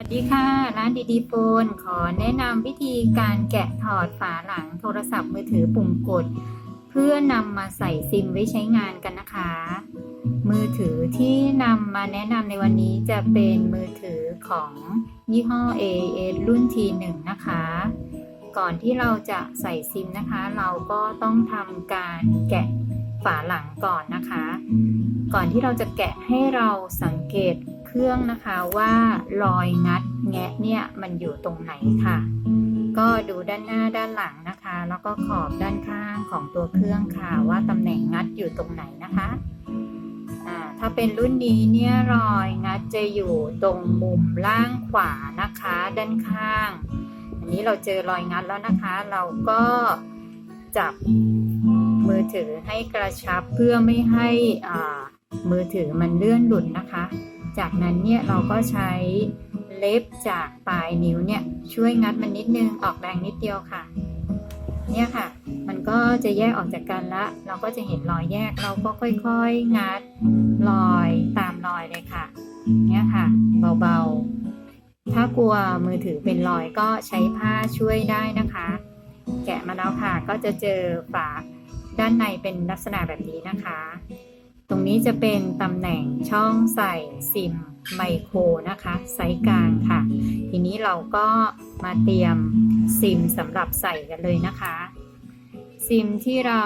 สวัสดีค่ะ ร้านดีดีโฟน ขอแนะนำวิธีการแกะถอดฝาหลังโทรศัพท์มือถือปุ่มกด เพื่อนำมาใส่ซิมไว้ใช้งานกันนะคะ มือถือที่นำมาแนะนำในวันนี้จะเป็นมือถือของยี่ห้อ AS รุ่น T1 นะคะ ก่อนที่เราจะใส่ซิมนะคะ เราก็ต้องทำการแกะฝาหลังก่อนนะคะ ก่อนที่เราจะแกะให้เราสังเกต เครื่องนะคะว่ารอยงัดแงะเนี่ยมันอยู่ตรงไหนค่ะ ก็ดูด้านหน้าด้านหลังนะคะ แล้วก็ขอบด้านข้างของตัวเครื่องค่ะว่าตำแหน่งงัดอยู่ตรงไหนนะคะถ้าเป็นรุ่นนี้เนี่ยรอยงัดจะอยู่ตรงมุมล่างขวานะคะ ด้านข้าง อันนี้เราเจอรอยงัดแล้วนะคะ เราก็จับมือถือให้กระชับเพื่อไม่ให้อ่ามือถือมันเลื่อนหลุดนะคะ จากนั้นเนี่ยเราก็ใช้เล็บจากปลายนิ้วเนี่ยช่วยงัดมันนิดนึงออกแรงนิดเดียวค่ะ เนี่ยค่ะ มันก็จะแยกออกจากกันละ เราก็จะเห็นรอยแยกเราก็ค่อยๆ งัดรอยตามรอยเลยค่ะ เนี่ยค่ะ เบาๆ ถ้ากลัวมือถือเป็นรอยก็ใช้ผ้าช่วยได้นะคะ แกะมาแล้วค่ะก็จะเจอฝาด้านในเป็นลักษณะแบบนี้นะคะ ตรงนี้จะเป็นตำแหน่งช่องใส่ซิมไมโครนะคะ ไซส์กลางค่ะ ทีนี้เราก็มาเตรียมซิมสำหรับใส่กันเลยนะคะ ซิมที่เรา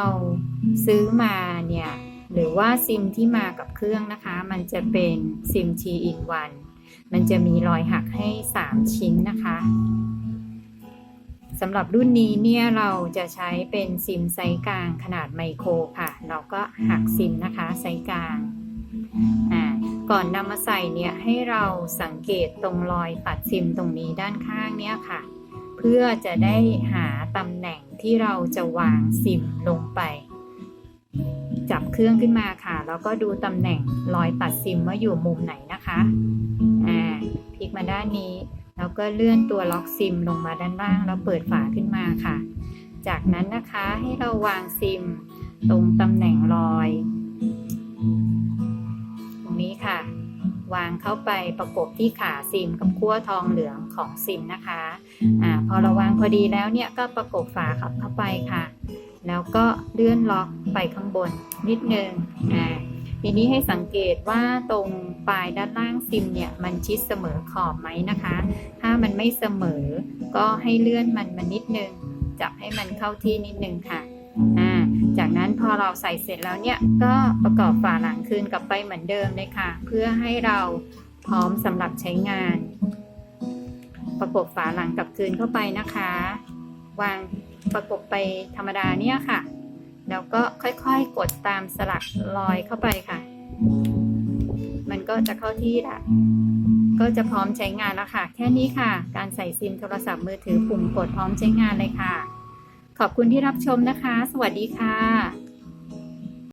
ซื้อมาเนี่ย หรือว่าซิมที่มากับเครื่องนะคะ มันจะเป็นซิม T in 1มันจะมีรอยหักให้ 3 ชิ้นนะคะ สำหรับรุ่นนี้เนี่ยเราจะใช้เป็นซิมไซส์กลางขนาดไมโครค่ะ เราก็หักซิมนะคะไซส์กลางอ่าก่อนนำมาใส่เนี่ยให้เราสังเกตตรงรอยปัดซิมตรงนี้ด้านข้างเนี่ยค่ะ เพื่อจะได้หาตำแหน่งที่เราจะวางซิมลงไป จับเครื่องขึ้นมาค่ะ แล้วก็ดูตำแหน่งรอยปัดซิมว่าอยู่มุมไหนนะคะอ่าพลิกมาด้านนี้ แล้วก็เลื่อนตัวล็อกซิมลงมาด้านล่าง แล้วเปิดฝาขึ้นมาค่ะ จากนั้นนะคะให้เราวางซิม ตรงตำแหน่งรอย ตรงนี้ค่ะ วางเข้าไปประกบที่ขาซิมกับขั้วทองเหลืองของซิมนะคะอ่าพอเราวางพอดีแล้วเนี่ยก็ประกบฝาเข้าไปค่ะ แล้วก็เลื่อนล็อกไปข้างบนนิดนึงอ่า ทีนี้ให้สังเกตว่าตรงปลายด้านล่างซิมเนี่ยมันชิดเสมอขอบไหมนะคะ ถ้ามันไม่เสมอ ก็ให้เลื่อนมันมานิดนึง จับให้มันเข้าที่นิดนึงค่ะอ่าจากนั้นพอเราใส่เสร็จแล้วเนี่ยก็ประกอบฝาหลังคืนกลับไปเหมือนเดิมเลยค่ะ เพื่อให้เราพร้อมสำหรับใช้งาน ประกบฝาหลังกลับคืนเข้าไปนะคะ วางประกบไปธรรมดาเนี่ยค่ะ แล้วก็ค่อยๆกดตามสลักรอยเข้าไปค่ะ มันก็จะเข้าที่ละก็จะพร้อมใช้งานแล้วค่ะ แค่นี้ค่ะ การใส่ซิมโทรศัพท์มือถือปุ่มกดพร้อมใช้งานเลยค่ะ ขอบคุณที่รับชมนะคะ สวัสดีค่ะ